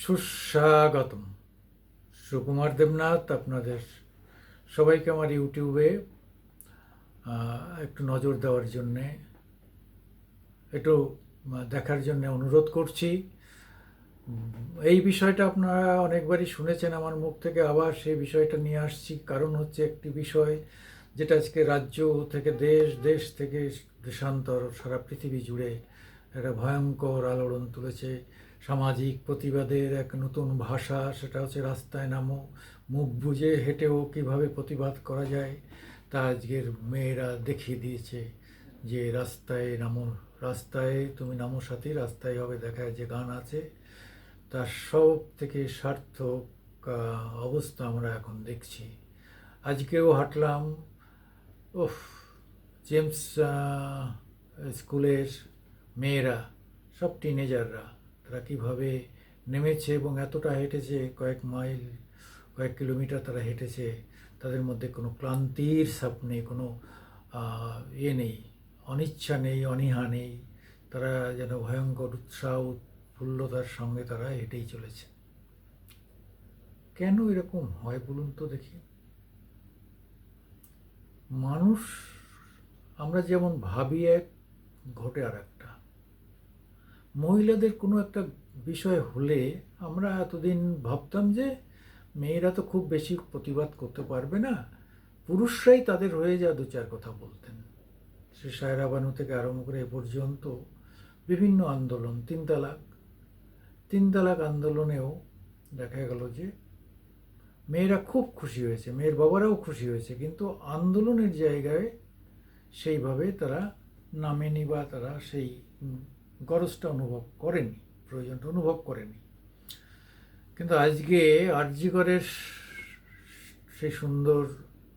সুস্বাগতম। সুকুমার দেবনাথ, আপনাদের সবাইকে আমার ইউটিউবে একটু নজর দেওয়ার জন্যে, একটু দেখার জন্য অনুরোধ করছি। এই বিষয়টা আপনারা অনেকবারই শুনেছেন আমার মুখ থেকে, আবার সেই বিষয়টা নিয়ে আসছি। কারণ হচ্ছে একটি বিষয় যেটা আজকে রাজ্য থেকে দেশ দেশ থেকে দেশান্তর, সারা পৃথিবী জুড়ে একটা ভয়ঙ্কর আলোড়ন তুলেছে। সামাজিক প্রতিবাদের এক নতুন ভাষা, সেটা হচ্ছে রাস্তায় নামো। মুখ বুজে হেঁটেও কীভাবে প্রতিবাদ করা যায়, তা আজকের মেয়েরা দেখিয়ে দিয়েছে যে রাস্তায় নামো, রাস্তায় তুমি নামো সাথী, রাস্তায় হবে দেখায় যে গান আছে। তার সব থেকে সার্থক অবস্থা আমরা এখন দেখছি। আজকেও হাঁটলাম ওফ জেমস স্কুলের মেয়েরা, সব টিনেজাররা। তারা কীভাবে নেমেছে এবং এতটা হেঁটেছে, কয়েক মাইল, কয়েক কিলোমিটার তারা হেঁটেছে, তাদের মধ্যে কোনো ক্লান্তির ছাপ নেই, কোনো ইয়ে নেই, অনিচ্ছা নেই, অনীহা নেই। তারা যেন ভয়ঙ্কর উৎসাহ, উৎফুল্লতার সঙ্গে তারা হেঁটেই চলেছে। কেন এরকম হয় বলুন তো দেখি। মানুষ, আমরা যেমন ভাবি এক, ঘটে আর একটা মহিলাদের কোনো একটা বিষয় হলে আমরা এতদিন ভাবতাম যে মেয়েরা তো খুব বেশি প্রতিবাদ করতে পারবে না। পুরুষরাই তাদের হয়ে যা দু চার কথা বলতেন। সে সায়রা বানু থেকে আরম্ভ করে এ পর্যন্ত বিভিন্ন আন্দোলন তিন তালাক তিন তালাক আন্দোলনেও দেখা গেল যে মেয়েরা খুব খুশি হয়েছে, মেয়ের বাবারাও খুশি হয়েছে, কিন্তু আন্দোলনের জায়গায় সেইভাবে তারা নামেনি বা তারা সেই গরজটা অনুভব করেনি, প্রয়োজনটা অনুভব করেনি। কিন্তু আজকে আরজিকরের সেই সুন্দর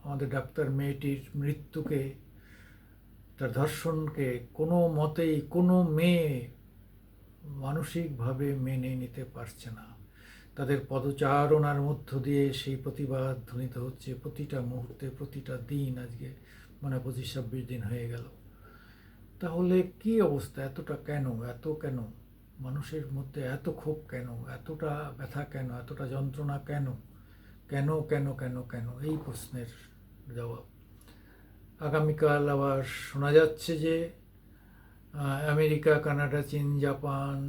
আমাদের ডাক্তার মেয়েটির মৃত্যুকে, তার ধর্ষণকে কোনো মতেই কোনো মেয়ে মানসিকভাবে মেনে নিতে পারছে না। তাদের পদচারণার মধ্য দিয়ে সেই প্রতিবাদ ধ্বনিত হচ্ছে প্রতিটা মুহূর্তে, প্রতিটা দিন আজকে মানে পঁচিশ ছাব্বিশ দিন হয়ে গেল। তাহলে কি অবস্থা? এতটা কেন? এত কেন? মানুষের মধ্যে এত ক্ষোভ কেন? এতটা ব্যথা কেন? এতটা যন্ত্রণা কেন? কেন কেন কেন কেন? এই প্রশ্নের জবাব। আগামীকাল আবার শোনা যাচ্ছে যে আমেরিকা, কানাডা, চীন, জাপান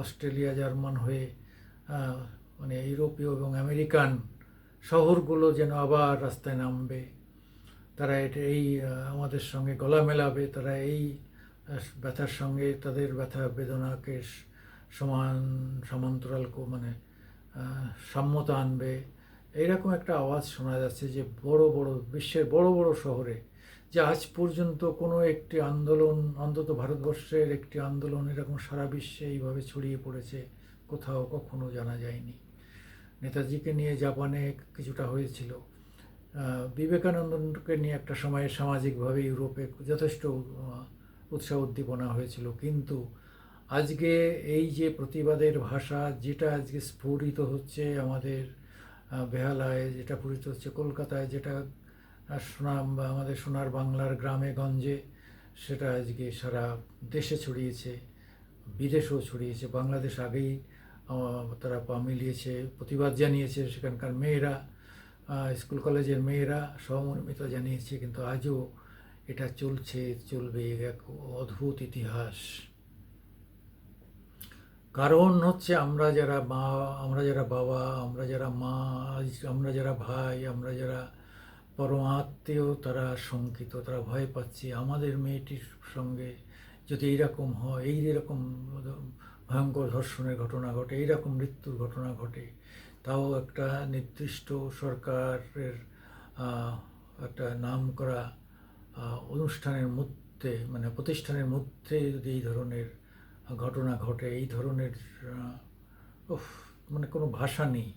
অস্ট্রেলিয়া, জার্মান হয়ে মানে ইউরোপীয় এবং আমেরিকান শহরগুলো যেন আবার রাস্তায় নামবে। তারা এটা এই আমাদের সঙ্গে গলা মেলাবে, তারা এই ব্যথার সঙ্গে তাদের ব্যথা বেদনাকে সমান, সমান্তরাল মানে সাম্যতা আনবে। এইরকম একটা আওয়াজ শোনা যাচ্ছে যে বড় বড়, বিশ্বের বড় বড় শহরে, যে আজ পর্যন্ত কোনো একটি আন্দোলন, অন্তত ভারতবর্ষের একটি আন্দোলন এরকম সারা বিশ্বে এইভাবে ছড়িয়ে পড়েছে, কোথাও কখনো জানা যায়নি। নেতাজিকে নিয়ে জাপানে কিছুটা হয়েছিল। বিবেকানন্দকে নিয়ে একটা সময়ে সামাজিকভাবে ইউরোপে যথেষ্ট উৎসাহ উদ্দীপনা হয়েছিল। কিন্তু আজকে এই যে প্রতিবাদের ভাষা, যেটা আজকে স্ফুরিত হচ্ছে আমাদের বেহালায়, যেটা স্ফুরিত হচ্ছে কলকাতায়, যেটা সোনা আমাদের সোনার বাংলার গ্রামে গঞ্জে, সেটা আজকে সারা দেশে ছড়িয়েছে, বিদেশেও ছড়িয়েছে। বাংলাদেশ আগেই তারা পা মিলিয়েছে প্রতিবাদ জানিয়েছে সেখানকার মেয়েরা। স্কুল কলেজের মেয়েরা সহমর্মিতা জানিয়েছে, কিন্তু আজও এটা চলছে, চলবে এক অদ্ভুত ইতিহাস। কারণ হচ্ছে আমরা যারা মা, আমরা যারা বাবা, আমরা যারা মা, আমরা যারা ভাই, আমরা যারা পরম আত্মীয় তারা শঙ্কিত, তারা ভয় পাচ্ছে। আমাদের মেয়েটির সঙ্গে যদি এইরকম হয়, এই এরকম ভয়ঙ্কর ধর্ষণের ঘটনা ঘটে, এইরকম মৃত্যুর ঘটনা ঘটে। তাও একটা নির্দিষ্ট সরকারের একটা নাম করা অনুষ্ঠানের মধ্যে মানে প্রতিষ্ঠানের মধ্যে যদি এই ধরনের ঘটনা ঘটে, এই ধরনের মানে কোনো ভাষা নেই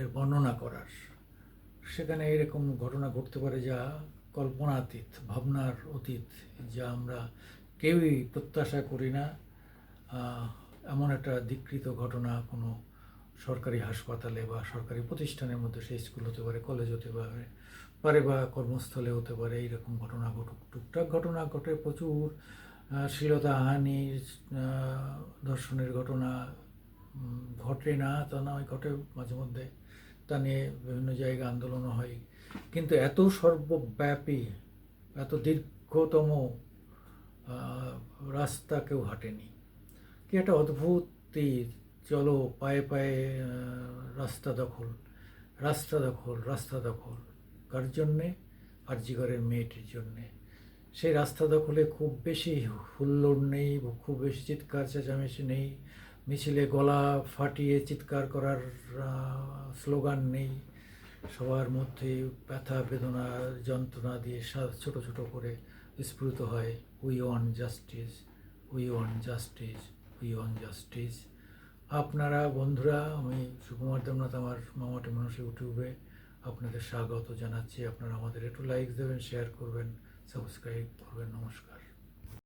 এর বর্ণনা করার। সেখানে এরকম ঘটনা ঘটতে পারে যা কল্পনাতীত, ভাবনার অতীত, যা আমরা কেউই প্রত্যাশা করি না। এমন একটা বিকৃত ঘটনা কোনো সরকারি হাসপাতালে বা সরকারি প্রতিষ্ঠানের মধ্যে সেই স্কুল হতে পারে কলেজ হতে পারে পারে বা কর্মস্থলে হতে পারে এইরকম ঘটনা ঘটুক টুকটাক ঘটনা ঘটে প্রচুর। আহ, শ্লীলতাহানি আহ, ধর্ষণের ঘটনা ঘটে না তা নয় ঘটে মাঝে মধ্যে। তা নিয়ে বিভিন্ন জায়গায় আন্দোলনও হয়। কিন্তু এত সর্বব্যাপী এত দীর্ঘতম রাস্তা কেউ হাঁটেনি। কি একটা অদ্ভুত তীর চলো পায়ে পায়ে রাস্তা দখল রাস্তা দখল রাস্তা দখল। কার জন্যে? আরজিগরের মেয়েটির জন্যে। সেই রাস্তা দখলে খুব বেশি হুল্লোড় নেই, খুব বেশি চিৎকার চেঁচামেচি নেই। মিছিলে গলা ফাটিয়ে চিৎকার করার স্লোগান নেই। সবার মধ্যে ব্যথা, বেদনা, যন্ত্রণা দিয়ে ছোট ছোট করে স্ফুরিত হয় we won justice we won justice we won justice আপনারা, বন্ধুরা, আমি সুকুমার দেবনাথ, আমার মামাটি মানুষ ইউটিউবে আপনাদের স্বাগত জানাচ্ছি। আপনারা আমাদের একটু লাইক দেবেন শেয়ার করবেন সাবস্ক্রাইব করবেন, নমস্কার।